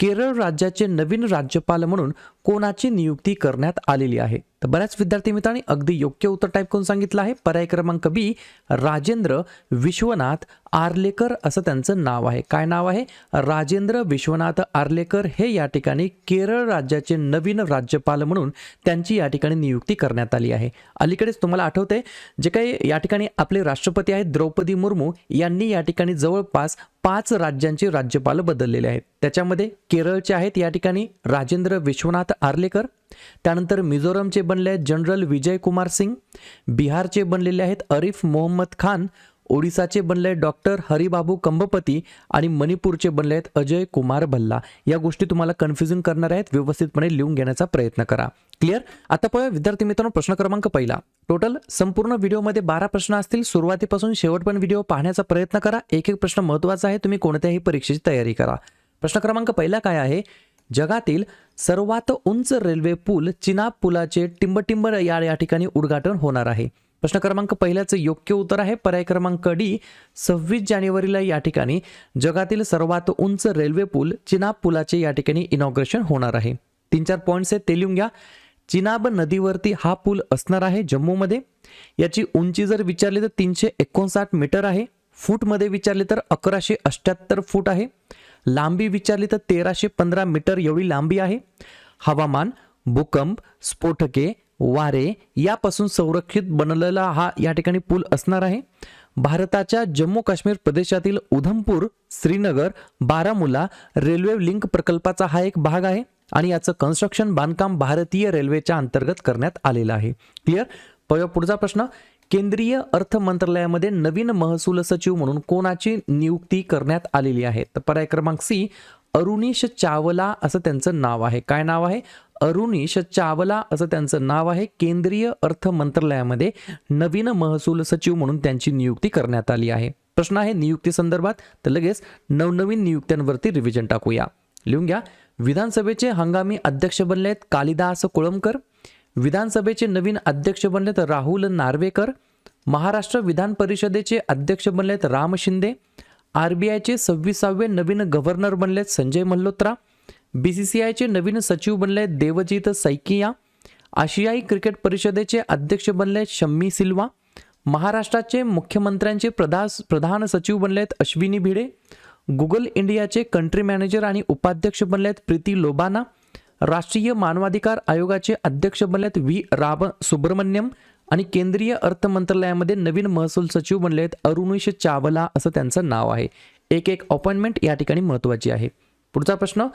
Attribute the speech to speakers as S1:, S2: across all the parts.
S1: केरळ राज्याचे नवीन राज्यपाल म्हणून कोणाची नियुक्ती करण्यात आलेली आहे? तर बऱ्याच विद्यार्थी मित्रांनी अगदी योग्य उत्तर टाईप करून सांगितलं आहे. पर्याय क्रमांक बी राजेंद्र विश्वनाथ आर्लेकर असं त्यांचं नाव आहे. काय नाव आहे? राजेंद्र विश्वनाथ आर्लेकर हे या ठिकाणी केरळ राज्याचे नवीन राज्यपाल म्हणून त्यांची या ठिकाणी नियुक्ती करण्यात आली आहे. अलीकडेच तुम्हाला आठवते जे काही या ठिकाणी आपले राष्ट्रपती आहेत द्रौपदी मुर्मू यांनी या ठिकाणी जवळपास पाच राज्यांचे राज्यपाल बदललेले आहेत. त्याच्यामध्ये केरळचे आहेत या ठिकाणी राजेंद्र विश्वनाथ आर्लेकर त्यानंतर मिझोरमचे बनले आहेत जनरल विजय कुमार सिंग बिहारचे बनलेले आहेत अरिफ मोहम्मद खान ओडिसाचे बनले आहेत डॉक्टर हरिबाबू कंबपती आणि मणिपूरचे बनले आहेत अजय कुमार भल्ला. या गोष्टी तुम्हाला कन्फ्युजन करणार आहेत व्यवस्थितपणे लिहून घेण्याचा प्रयत्न करा. क्लिअर आता पाहूया विद्यार्थी मित्रांनो प्रश्न क्रमांक पहिला. टोटल संपूर्ण व्हिडिओमध्ये बारा प्रश्न असतील. सुरुवातीपासून शेवटपर्यंत व्हिडिओ पाहण्याचा प्रयत्न करा. एक एक प्रश्न महत्त्वाचा आहे. तुम्ही कोणत्याही परीक्षेची तयारी करा. प्रश्न क्रमांक पहिला काय आहे? जगातील सर्वात उंच रेल्वे पूल चिनाब पुलाचे टिंबटिंब या या ठिकाणी उद्घाटन होणार आहे. प्रश्न क्रमांक पहिल्याचं योग्य उत्तर आहे. पर्याय क्रमांक डी सव्वीस जानेवारीला या ठिकाणी जगातील सर्वात उंच रेल्वे पूल चिनाब पुलाचे या ठिकाणी इनॉग्रेशन होणार आहे. तीन चार पॉईंट्स आहेत ते लिहून घ्या. चिनाब नदीवरती हा पूल असणार आहे जम्मूमध्ये. याची उंची जर विचारली तर तीनशे एकोणसाठ मीटर आहे. फूटमध्ये विचारले तर अकराशे अठ्ठ्याहत्तर फूट आहे. लांबी विचारली तर तेराशे पंधरा मीटर एवढी लांबी आहे. हवामान भूकंप स्फोटके वारे यापासून संरक्षित बनलेला हा या ठिकाणी पूल असणार आहे. भारताच्या जम्मू काश्मीर प्रदेशातील उधमपूर श्रीनगर बारामुला रेल्वे लिंक प्रकल्पाचा हा एक भाग आहे आणि याचं कन्स्ट्रक्शन बांधकाम भारतीय रेल्वेच्या अंतर्गत करण्यात आलेलं आहे. क्लिअर पुढचा प्रश्न केंद्रीय अर्थ मंत्रालयामध्ये नवीन महसूल सचिव म्हणून कोणाची नियुक्ती करण्यात आलेली आहे? तर पर्याय क्रमांक सी अरुणीश चावला असं त्यांचं नाव आहे. काय नाव आहे? अरुणीश चावला असं त्यांचं नाव आहे. केंद्रीय अर्थ मंत्रालयामध्ये नवीन महसूल सचिव म्हणून त्यांची नियुक्ती करण्यात आली आहे. प्रश्न आहे नियुक्ती संदर्भात. तर लगेच नवनवीन नियुक्त्यांवरती रिव्हिजन टाकूया. लिहून घ्या. विधानसभेचे हंगामी अध्यक्ष बनले आहेत कालिदास कोळंबकर विधानसभेचे नवीन अध्यक्ष बनलेत राहुल नार्वेकर महाराष्ट्र विधान परिषदेचे अध्यक्ष बनलेत राम शिंदे आर बी आयचे सव्वीसावे नवीन गव्हर्नर बनलेत Sanjay Malhotra B C C आयचे नवीन सचिव बनले देवजीत सैकिया आशियाई क्रिकेट परिषदेचे अध्यक्ष बनले शम्मी सिल्वा महाराष्ट्राचे मुख्यमंत्र्यांचे प्रधा प्रधान सचिव बनलेत अश्विनी भिडे गुगल इंडियाचे कंट्री मॅनेजर आणि उपाध्यक्ष बनलेत प्रीती लोबाना राष्ट्रीय मानवाधिकार आयोगाचे अध्यक्ष बनलेत व्ही. राम सुब्रमण्यम आणि केंद्रीय अर्थ मंत्रालयामध्ये नवीन महसूल सचिव बनले आहेत अरुणेश चावला असं त्यांचं नाव आहे. एक एक अपॉइंटमेंट या ठिकाणी महत्त्वाची आहे. पुढचा प्रश्न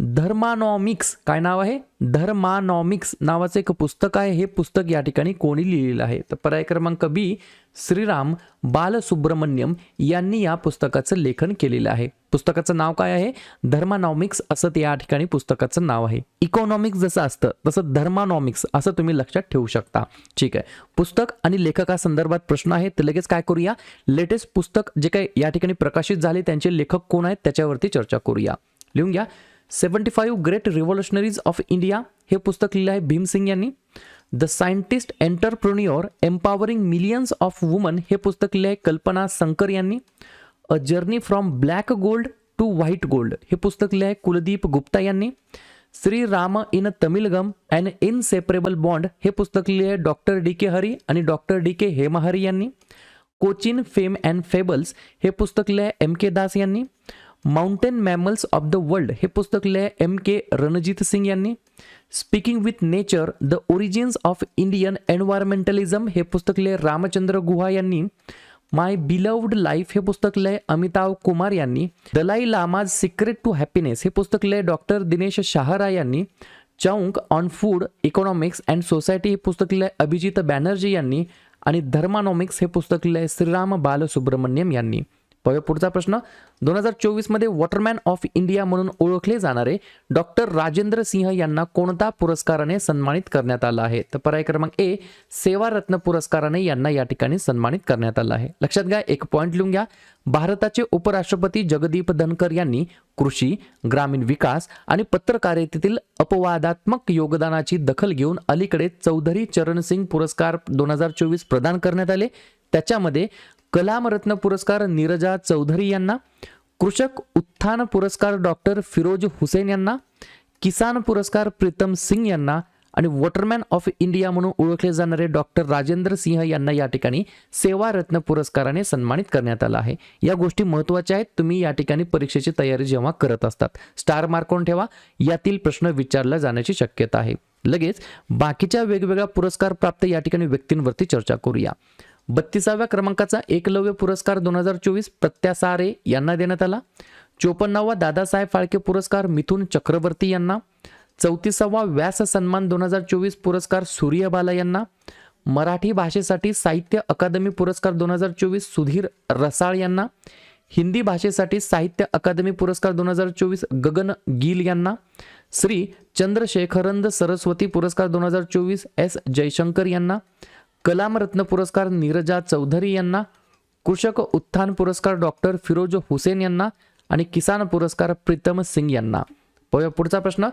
S1: धर्मानॉमिक्स. काय नाव आहे? धर्मानॉमिक्स नावाचं एक पुस्तक आहे. हे पुस्तक या ठिकाणी कोणी लिहिलेलं आहे. तर पर्याय क्रमांक बी श्रीराम बालसुब्रमण्यम यांनी या पुस्तकाचं लेखन केलेलं आहे. पुस्तकाचं नाव काय आहे? धर्मानॉमिक्स असं ते या ठिकाणी पुस्तकाचं नाव आहे. इकॉनॉमिक्स जसं असतं तसं धर्मानॉमिक्स असं तुम्ही लक्षात ठेवू शकता. ठीक आहे. पुस्तक आणि लेखकासंदर्भात प्रश्न आहे तर लगेच काय करूया? लेटेस्ट पुस्तक जे काही या ठिकाणी प्रकाशित झाले त्यांचे लेखक कोण आहेत? त्याच्यावरती चर्चा करूया. लिहून घ्या. Seventy five great revolutionaries of India, हे पुस्तक लिहिलं आहे भीमसिंग यांनी. The scientist entrepreneur empowering millions of women, हे पुस्तक लिहिलं आहे कल्पना संकर यांनी. A journey from black gold to white gold, हे पुस्तक लिहिलं आहे कुलदीप गुप्ता यांनी. Shri Ram in Tamilagam and inseparable bond, हे पुस्तक लिहिले आहे डॉक्टर डी के हरी आणि डॉक्टर डी के हेमहरी यांनी. कोचिन फेम अँड फेबल्स, हे पुस्तक लिहिले आहे एम के दास यांनी. Mountain mammals of the world हे पुस्तक लिहिले एम के रणजित सिंग यांनी. Speaking with nature the origins of Indian environmentalism हे पुस्तक लिहिले रामचंद्र गुहा यांनी. माय बिलव्ड लाईफ हे पुस्तक लिहिले अमिताभ कुमार यांनी. Dalai Lama's secret to happiness हे पुस्तक लिहिले डॉक्टर दिनेश शाहरा यांनी. चौंक on food economics and society हे पुस्तक लिहिले अभिजित बॅनर्जी यांनी. आणि धर्मानॉमिक्स हे पुस्तक लय श्रीराम बालसुब्रमण्यम यांनी. पाहूया पुढचा प्रश्न. दोन हजार चोवीसमध्ये वॉटरमॅन ऑफ इंडिया म्हणून ओळखले जाणारे डॉक्टर राजेंद्र सिंह यांना कोणता पुरस्काराने सन्मानित करण्यात आला आहे? तर पर्याय क्रमांक ए सेवारत्न पुरस्काराने यांना या ठिकाणी सन्मानित करण्यात आलं आहे. लक्षात घ्या एक पॉईंट लिहून घ्या. भारताचे उपराष्ट्रपती जगदीप धनकर यांनी कृषी ग्रामीण विकास आणि पत्रकारितेतील अपवादात्मक योगदानाची दखल घेऊन अलीकडे चौधरी चरणसिंग पुरस्कार दोन हजार चोवीस प्रदान करण्यात आले. त्याच्यामध्ये कलामरत्न पुरस्कार नीरजा चौधरी यांना कृषक उत्थान पुरस्कार डॉक्टर फिरोज हुसेन यांना किसान पुरस्कार प्रीतम सिंग यांना आणि वॉटरमॅन ऑफ इंडिया म्हणून ओळखले जाणारे डॉक्टर राजेंद्र सिंह यांना या ठिकाणी सेवारत्न पुरस्काराने सन्मानित करण्यात आला आहे. या गोष्टी महत्त्वाच्या आहेत. तुम्ही या ठिकाणी परीक्षेची तयारी जेव्हा करत असतात स्टार मार्कून ठेवा? यातील प्रश्न विचारला जाण्याची शक्यता आहे. लगेच बाकीच्या वेगवेगळ्या पुरस्कार प्राप्त या ठिकाणी व्यक्तींवरती चर्चा करूया. बत्तीसाव्या क्रमांकाचा एकलव्य पुरस्कार दोन हजार चोवीस प्रत्यासारे यांना देण्यात आला. चोपन्नावा दादासाहेब फाळके पुरस्कार मिथुन चक्रवर्ती यांना. चौतीसावा व्यास सन्मान दोन हजार चोवीस पुरस्कार सूर्यबाला यांना. मराठी भाषेसाठी साहित्य अकादमी पुरस्कार दोन हजार चोवीस सुधीर रसाळ यांना. हिंदी भाषेसाठी साहित्य अकादमी पुरस्कार दोन हजार चोवीस गगन गिल यांना. श्री चंद्रशेखरंद सरस्वती पुरस्कार दोन हजार चोवीस एस जयशंकर यांना. कलामरत्न पुरस्कार नीरजा चौधरी यांना कृषक उत्थान पुरस्कार डॉक्टर फिरोज हुसेन यांना आणि किसान पुरस्कार प्रीतम सिंग यांना. पुढचा प्रश्न.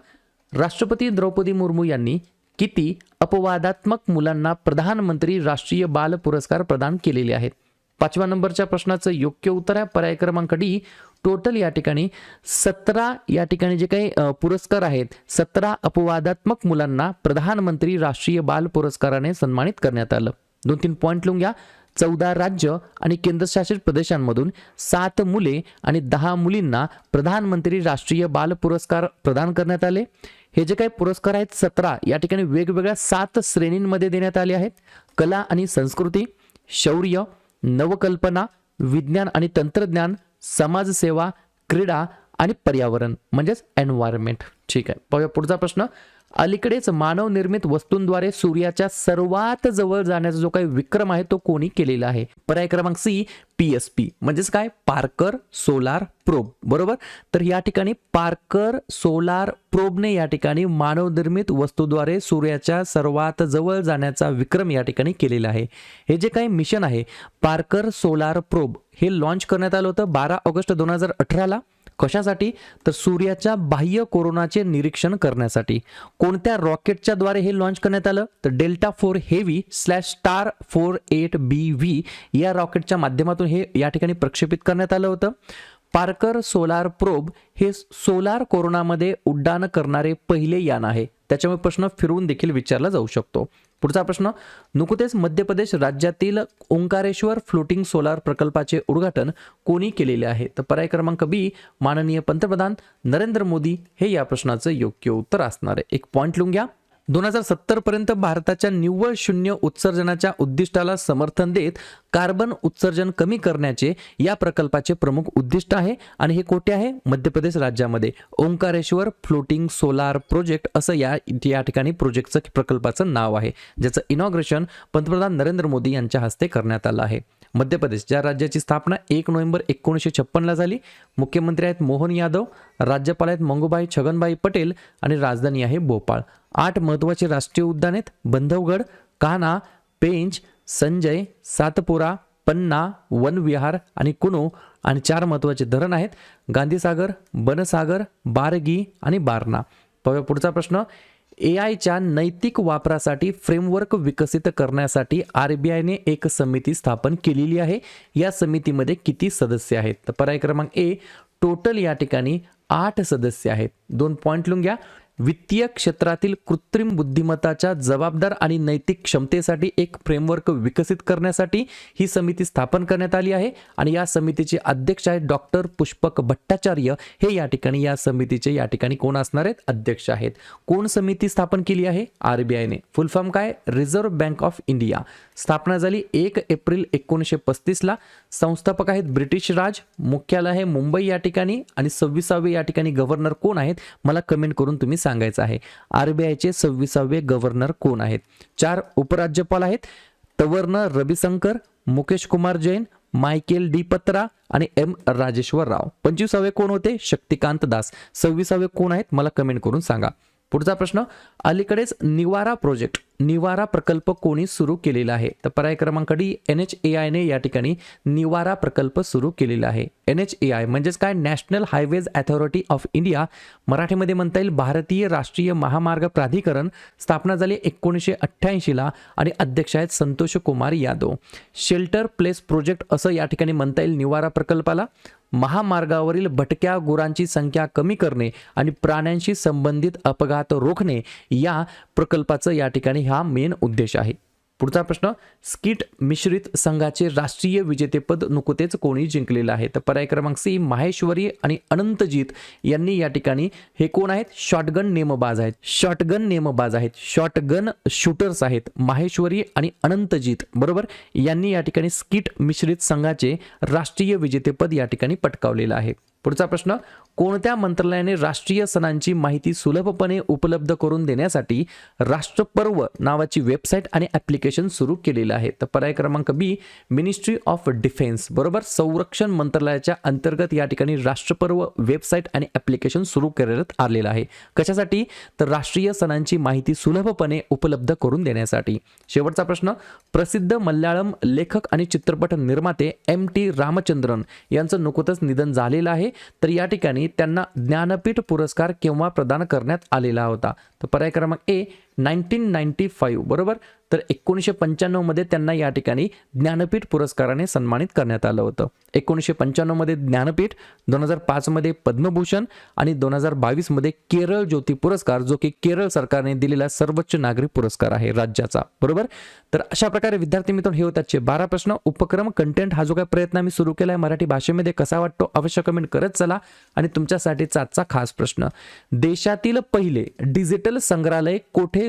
S1: राष्ट्रपती द्रौपदी मुर्मू यांनी किती अपवादात्मक मुलांना प्रधानमंत्री राष्ट्रीय बाल पुरस्कार प्रदान केलेले आहेत? पाचव्या नंबरच्या प्रश्नाचं योग्य उत्तर आहे. पर्याय क्रमांक डी टोटल या ठिकाणी सतरा या ठिकाणी जे काही पुरस्कार आहेत सतरा अपवादात्मक मुलांना प्रधानमंत्री राष्ट्रीय बाल पुरस्काराने सन्मानित करण्यात आलं. दोन तीन पॉईंट लिहून घ्या. चौदा राज्य आणि केंद्रशासित प्रदेशांमधून सात मुले आणि दहा मुलींना प्रधानमंत्री राष्ट्रीय बाल पुरस्कार प्रदान करण्यात आले. हे जे काही पुरस्कार आहेत सतरा या ठिकाणी वेगवेगळ्या सात श्रेणींमध्ये देण्यात आले आहेत. कला आणि संस्कृती शौर्य नवकल्पना विज्ञान आणि तंत्रज्ञान समाजसेवा क्रीडा आणि पर्यावरण म्हणजेच एन्व्हायरमेंट ठीक आहे. पाहूया पुढचा प्रश्न. अलीकडेच मानवनिर्मित वस्तूंद्वारे सूर्याच्या सर्वात जवळ जाण्याचा जो काही विक्रम आहे तो कोणी केलेला आहे? पर्याय क्रमांक सी पी एस पी म्हणजेच काय? Parker Solar Probe. बरोबर? तर या ठिकाणी पार्कर सोलार प्रोबने या ठिकाणी मानवनिर्मित वस्तूद्वारे सूर्याच्या सर्वात जवळ जाण्याचा विक्रम या ठिकाणी केलेला आहे. हे जे काही मिशन आहे पार्कर सोलार प्रोब हे लॉन्च करण्यात आलं होतं बारा ऑगस्ट दोन हजार अठराला. कशासाठी? तर सूर्याच्या बाह्य कोरोनाचे निरीक्षण करण्यासाठी. कोणत्या रॉकेटच्या द्वारे हे लॉन्च करण्यात आलं? तर Delta four heavy slash star four eight B V या रॉकेटच्या माध्यमातून हे या ठिकाणी प्रक्षेपित करण्यात आलं होतं. पार्कर सोलार प्रोब हे सोलार कोरोनामध्ये उड्डाण करणारे पहिले यान आहे. त्याच्यामुळे प्रश्न फिरवून देखील विचारला जाऊ शकतो. पुढचा प्रश्न नुकतेच मध्य प्रदेश राज्यातील ओंकारेश्वर फ्लोटिंग सोलार प्रकल्पाचे उद्घाटन कोणी केलेले आहे? तर पर्याय क्रमांक बी माननीय पंतप्रधान नरेंद्र मोदी हे या प्रश्नाचं योग्य उत्तर असणार आहे. एक पॉईंट लिहून घ्या. दोन हजार सत्तर पर्यंत भारताच्या निव्वळ शून्य उत्सर्जनाच्या उद्दिष्टाला समर्थन देत कार्बन उत्सर्जन कमी करण्याचे या प्रकल्पाचे प्रमुख उद्दिष्ट आहे. आणि हे कोठे आहे? मध्य प्रदेश राज्यामध्ये. ओंकारेश्वर फ्लोटिंग सोलार प्रोजेक्ट असं या या ठिकाणी प्रोजेक्टचं प्रकल्पाचं नाव आहे ज्याचं इनॉग्रेशन पंतप्रधान नरेंद्र मोदी यांच्या हस्ते करण्यात आलं आहे. मध्य प्रदेश ज्या राज्याची स्थापना एक नोव्हेंबर एकोणीसशे छप्पनला झाली मुख्यमंत्री आहेत मोहन यादव राज्यपाल आहेत मंगूबाई छगनबाई पटेल आणि राजधानी आहे भोपाळ. आठ महत्त्वाचे राष्ट्रीय उद्यान आहेत बंधवगड कान्हा पेंच संजय सातपुरा पन्ना वनविहार आणि कुनो आणि चार महत्त्वाचे धरण आहेत गांधीसागर बनसागर बारगी आणि बारणा. पुढचा प्रश्न. ए आयच्या नैतिक वापरासाठी फ्रेमवर्क विकसित करण्यासाठी आर बी आयने एक समिती स्थापन केलेली आहे. या समितीमध्ये किती सदस्य आहेत? तर पर्याय क्रमांक ए टोटल या ठिकाणी आठ सदस्य आहेत. दोन पॉईंट लिहून घ्या. वित्तीय क्षेत्रातील कृत्रिम बुद्धिमत्ताच्या जबाबदार आणि नैतिक क्षमतेसाठी एक फ्रेमवर्क विकसित करण्यासाठी ही समिती स्थापन करण्यात आली आहे. आणि या समितीचे अध्यक्ष आहेत डॉक्टर पुष्पक भट्टाचार्य. हे या ठिकाणी या समितीचे या ठिकाणी कोण असणार आहेत? अध्यक्ष आहेत. कोण समिती स्थापन केली आहे? आर बी आयने फुल फॉर्म काय? रिझर्व्ह बँक ऑफ इंडिया स्थापना झाली एक एप्रिल एकोणीसशे पस्तीसला संस्थापक आहेत ब्रिटिश राज. मुख्यालय आहे मुंबई या ठिकाणी. आणि सव्वीसावे या ठिकाणी गव्हर्नर कोण आहेत? मला कमेंट करून तुम्ही सांगायचं आहे. आरबीआयचे सव्वीसावे गव्हर्नर कोण आहेत? चार उपराज्यपाल आहेत. तवर्ण रविशंकर मुकेश कुमार जैन मायकेल डी पत्रा आणि एम राजेश्वर राव. पंचवीसावे कोण होते? शक्तिकांत दास. सव्वीसावे कोण आहेत? मला कमेंट करून सांगा. पुढचा प्रश्न अलीकडेच निवारा प्रोजेक्ट निवारा प्रकल्प कोणी सुरू केलेला आहे? तर पर्याय क्रमांक डी एन एच ए आयने या ठिकाणी निवारा प्रकल्प सुरू केलेला आहे. एन एच ए आय म्हणजेच काय? National Highways Authority of India मराठीमध्ये म्हणता येईल भारतीय राष्ट्रीय महामार्ग प्राधिकरण स्थापना झाली एकोणीसशे अठ्ठ्याऐंशीला आणि अध्यक्ष आहेत Santosh Kumar Yadav. Shelter place project असं या ठिकाणी म्हणता येईल निवारा प्रकल्पाला. महामार्गावरील भटक्या गुरांची संख्या कमी करणे आणि प्राण्यांशी संबंधित अपघात रोखणे या प्रकल्पाचं या ठिकाणी हा मेन उद्देश आहे. पुढचा प्रश्न स्किट मिश्रित संघाचे राष्ट्रीय विजेतेपद नुकतेच कोणी जिंकलेलं आहे? तर पर्याय क्रमांक सी माहेश्वरी आणि अनंतजीत यांनी या ठिकाणी हे कोण आहेत? शॉटगन नेमबाज आहेत. शॉटगन नेमबाज आहेत. शॉटगन शूटर्स आहेत. माहेश्वरी आणि अनंतजीत बरोबर? यांनी या ठिकाणी स्किट मिश्रित संघाचे राष्ट्रीय विजेतेपद या ठिकाणी पटकावलेलं आहे. पुढचा प्रश्न कोणत्या मंत्रालयाने राष्ट्रीय सणांची माहिती सुलभपणे उपलब्ध करून देण्यासाठी राष्ट्रपर्व नावाची वेबसाईट आणि ॲप्लिकेशन सुरू केलेलं आहे? तर पर्याय क्रमांक बी मिनिस्ट्री ऑफ डिफेन्स. बरोबर? संरक्षण मंत्रालयाच्या अंतर्गत या ठिकाणी राष्ट्रपर्व वेबसाईट आणि ॲप्लिकेशन सुरू करण्यात आलेलं आहे. कशासाठी? तर राष्ट्रीय सणांची माहिती सुलभपणे उपलब्ध करून देण्यासाठी. शेवटचा प्रश्न प्रसिद्ध मल्याळम लेखक आणि चित्रपट निर्माते एम टी रामचंद्रन यांचं नुकतंच निधन झालेलं आहे. तर या ठिकाणी त्यांना ज्ञानपीठ पुरस्कार केव्हा प्रदान करण्यात आलेला होता. तर पर्याय क्रमांक ए नाईन्टीन नाईन्टी फाईव्ह बरोबर? तर एकोणीसशे पंच्याण्णवमध्ये त्यांना या ठिकाणी ज्ञानपीठ पुरस्काराने सन्मानित करण्यात आलं होतं. एकोणीसशे पंच्याण्णवमध्ये ज्ञानपीठ दोन हजार पाचमध्ये पद्मभूषण आणि दोन हजार बावीसमध्ये केरळ ज्योती पुरस्कार जो की केरळ सरकारने दिलेला सर्वोच्च नागरी पुरस्कार आहे राज्याचा बरोबर? तर अशा प्रकारे विद्यार्थी मित्रांनो हे होतात बारा प्रश्न. उपक्रम कंटेंट हा जो काही प्रयत्न आम्ही सुरू केला आहे मराठी भाषेमध्ये कसा वाटतो? अवश्य कमेंट करत चला. आणि तुमच्यासाठीचा आजचा खास प्रश्न. देशातील पहिले डिजिटल संग्रहालय कोठे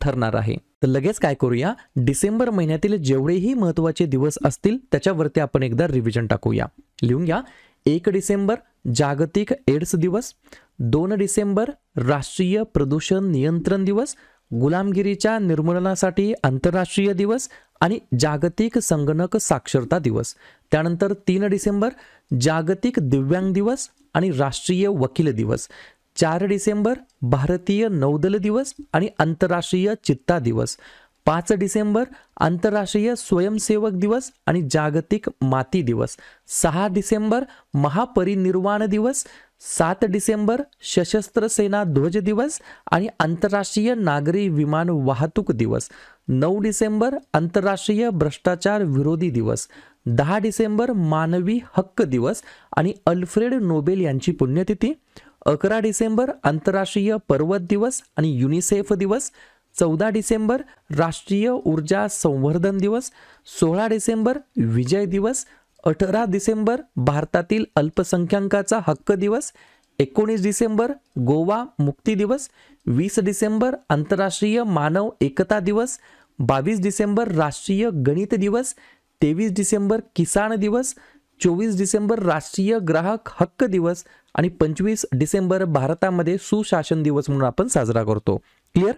S1: ठरणार आहे. तर लगेच काय करूया? डिसेंबर महिन्यातील जेवढेही महत्त्वाचे दिवस असतील त्याच्यावरती आपण एकदा रिव्हिजन टाकूया. लिहून घ्या. एक डिसेंबर जागतिक एड्स दिवस. दोन डिसेंबर राष्ट्रीय प्रदूषण नियंत्रण दिवस. गुलामगिरीच्या निर्मूलनासाठी आंतरराष्ट्रीय दिवस आणि जागतिक संगणक साक्षरता दिवस. त्यानंतर तीन डिसेंबर जागतिक दिव्यांग दिवस आणि राष्ट्रीय वकील दिवस. चार डिसेंबर भारतीय नौदल दिवस आणि आंतरराष्ट्रीय चित्ता दिवस. पाच डिसेंबर आंतरराष्ट्रीय स्वयंसेवक दिवस आणि जागतिक माती दिवस. सहा डिसेंबर महापरिनिर्वाण दिवस. सात डिसेंबर सशस्त्र सेना ध्वज दिवस आणि आंतरराष्ट्रीय नागरी विमान वाहतूक दिवस. नऊ डिसेंबर आंतरराष्ट्रीय भ्रष्टाचार विरोधी दिवस. दहा डिसेंबर मानवी हक्क दिवस आणि अल्फ्रेड नोबेल यांची पुण्यतिथी. अकरा डिसेंबर आंतरराष्ट्रीय पर्वत दिवस आणि युनिसेफ दिवस चौदा डिसेंबर राष्ट्रीय ऊर्जा संवर्धन दिवस सोळा डिसेंबर विजय दिवस अठरा डिसेंबर भारतातील अल्पसंख्याकाचा हक्क दिवस एकोणीस डिसेंबर गोवा मुक्ती दिवस वीस डिसेंबर आंतरराष्ट्रीय मानव एकता दिवस बावीस डिसेंबर राष्ट्रीय गणित दिवस तेवीस डिसेंबर किसान दिवस चोवीस डिसेंबर राष्ट्रीय ग्राहक हक्क दिवस आणि पंचवीस डिसेंबर भारतामध्ये सुशासन दिवस म्हणून आपण साजरा करतो. क्लिअर